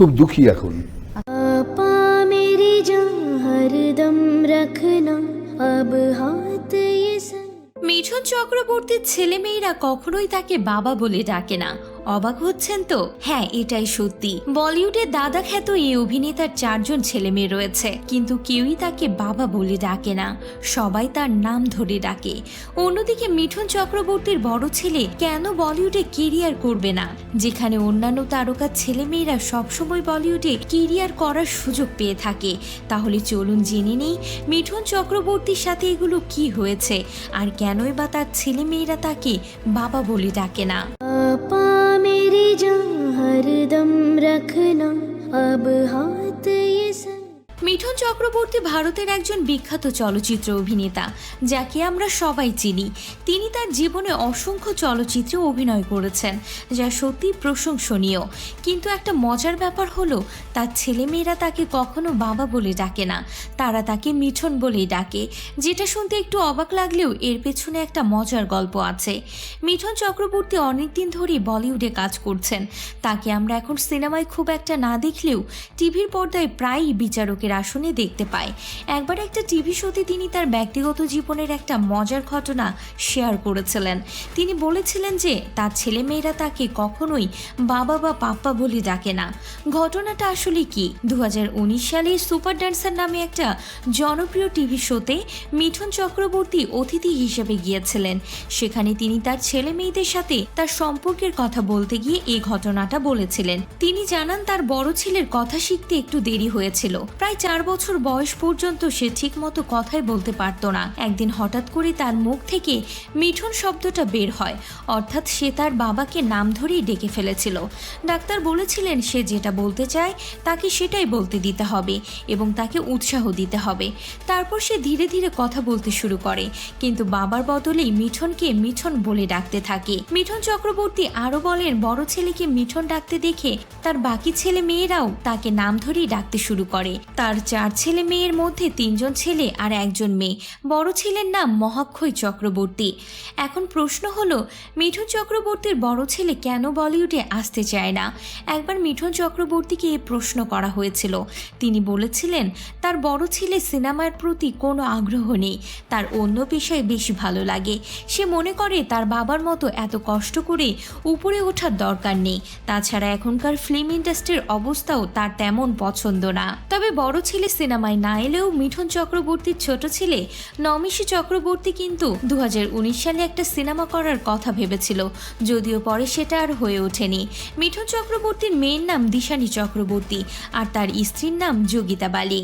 খুব দুঃখী এখন। মিঠুন চক্রবর্তীর ছেলেমেয়েরা কখনোই তাকে বাবা বলে ডাকে না। অবাক হচ্ছেন তো? হ্যাঁ এটাই সত্যি। বলিউডের দাদা খ্যাত এই অভিনেতার চারজন ছেলে মেয়ে রয়েছে, কিন্তু কেউই তাকে বাবা বলে ডাকে না। সবাই তার নাম ধরে ডাকে। অন্যদিকে মিঠুন চক্রবর্তীর বড় ছেলে কেন বলিউডে কেরিয়ার করবে না? যেখানে অন্যান্য তারকার ছেলেমেয়েরা সবসময় বলিউডে কেরিয়ার করার সুযোগ পেয়ে থাকে। তাহলে চলুন জেনে নেই, মিঠুন চক্রবর্তীর সাথে এগুলো কি হয়েছে? আর কেনই বা তার ছেলেমেয়েরা তাকে বাবা বলে ডাকে না? अब हाँ চক্রবর্তী ভারতের একজন বিখ্যাত চলচ্চিত্র অভিনেতা, যাকে আমরা সবাই চিনি। তিনি তার জীবনে অসংখ্য চলচ্চিত্রে অভিনয় করেছেন, যা সত্যি প্রশংসনীয়। কিন্তু একটা মজার ব্যাপার হলো, তার ছেলেমেয়েরা তাকে কখনো বাবা বলে ডাকে না। তারা তাকে মিঠন বলেই ডাকে, যেটা শুনতে একটু অবাক লাগলেও এর পেছনে একটা মজার গল্প আছে। মিঠন চক্রবর্তী অনেকদিন ধরেই বলিউডে কাজ করছেন। তাকে আমরা এখন সিনেমায় খুব একটা না দেখলেও টিভির পর্দায় প্রায়ই বিচারকের আসনে দেখতে পাই একবার একটা টিভি শোতে তিনি তার ব্যক্তিগত জীবনের একটা মজার ঘটনা শেয়ার করেছিলেন। তিনি বলেছিলেন যে, তার ছেলেমেয়েরা তাকে কখনোই বাবা বা পাপ্পা বলে ডাকে না। ঘটনাটা আসলে কি? দু সালে সুপার ডান্সার নামে একটা জনপ্রিয় টিভি শোতে মিঠুন চক্রবর্তী অতিথি হিসেবে গিয়েছিলেন। সেখানে তিনি তার ছেলে মেয়েদের সাথে তার সম্পর্কের কথা বলতে গিয়ে এই ঘটনাটা বলেছিলেন। তিনি জানান, তার বড় ছেলের কথা শিখতে একটু দেরি হয়েছিল। প্রায় চার বছর বয়স পর্যন্ত সে ঠিকমতো কথাই বলতে পারতো না। একদিন হঠাৎ করে তার মুখ থেকে মিঠুন শব্দটা বের হয়। অর্থাৎ সে তার বাবাকে নাম ধরেই ডেকে ফেলেছিল। ডাক্তার বলেছিলেন সে যেটা বলতে চায়, তাকে সেটাই বলতে দিতে হবে এবং তাকে উৎসাহ দিতে হবে। তারপর সে ধীরে ধীরে কথা বলতে শুরু করে। কিন্তু বাবার বদলেই মিঠনকে মিঠন বলে ডাকতে থাকে। মিঠন চক্রবর্তী আরও বলেন, বড় ছেলেকে মিঠন ডাকতে দেখে তার বাকি ছেলে মেয়েরাও তাকে নাম ধরেই ডাকতে শুরু করে। তার চার ছেলে মেয়ের মধ্যে তিনজন ছেলে আর একজন মেয়ে। বড় ছেলের নাম মহাক্ষয় চক্রবর্তী। এখন প্রশ্ন হলো, মিঠুন চক্রবর্তীর বড় ছেলে কেন বলিউডে আসতে চায় না? একবার মিঠুন চক্রবর্তীকে এ প্রশ্ন করা হয়েছিল। তিনি বলেছিলেন, তার বড় ছেলে সিনেমার প্রতি কোনো আগ্রহ নেই, তার অন্য পেশায় বেশি ভালো লাগে। সে মনে করে তার বাবার মতো এত কষ্ট করে উপরে ওঠার দরকার নেই। তাছাড়া এখনকার ফিল্ম ইন্ডাস্ট্রির অবস্থাও তার তেমন পছন্দ না। তবে বড় ছেলে সিনেমায় না এলেও মিঠুন চক্রবর্তীর ছোট ছেলে নমিশী চক্রবর্তী কিন্তু দু হাজার উনিশ সালে একটা সিনেমা করার কথা ভেবেছিল, যদিও পরে সেটা আর হয়ে ওঠেনি। মিঠুন চক্রবর্তীর মেয়ের নাম দিশানী চক্রবর্তী আর তার স্ত্রীর নাম যোগিতা বালি।